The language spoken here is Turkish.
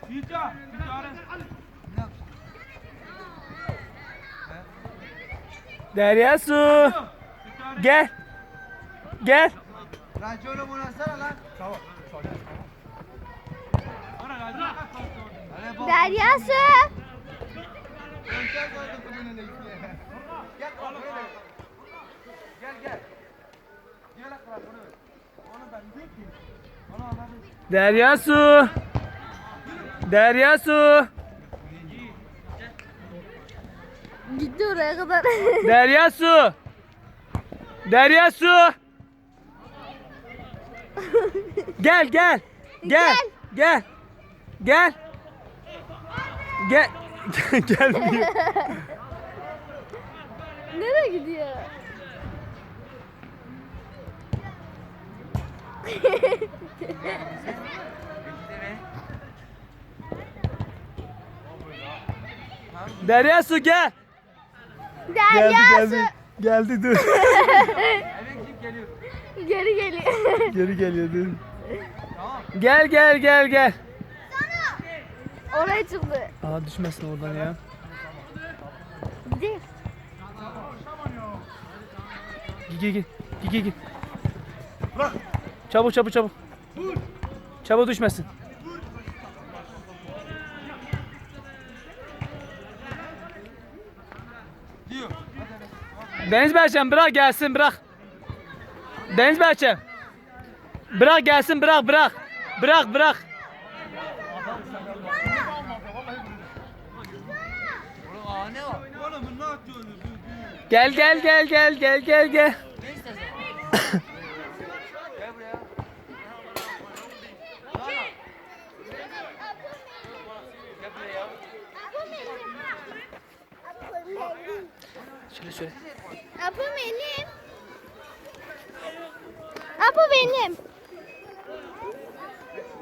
Tane. Derya su. Gel. Gel. Ranconu bunasana lan. Tamam. Derya su. Gel. Gel. Derya su. Derya su. Gitti oraya kadar. Derya su. Derya su. Gel gel. Gel. Gel. Gel. Gel. Gelmiyor. Nereye gidiyor? Derya su gel. Geldi Derya geldi. su. Geldi dur. Geri geliyor. Geri geliyor dur. Gel gel gel gel. Oraya çıktı. Aa düşmesin oradan ya. Gidiyor. Gel gel gel. Gel gel gel. Çabuk çabuk çabuk. Çabuk düşmesin. Deniz Berçem bırak gelsin bırak. Deniz Berçem. Bırak gelsin bırak bırak. Bırak bırak. Gel gel gel gel gel gel gel. Ne istersen. Gel buraya. Gel buraya. Şöyle şöyle. Apo benim. Apo benim.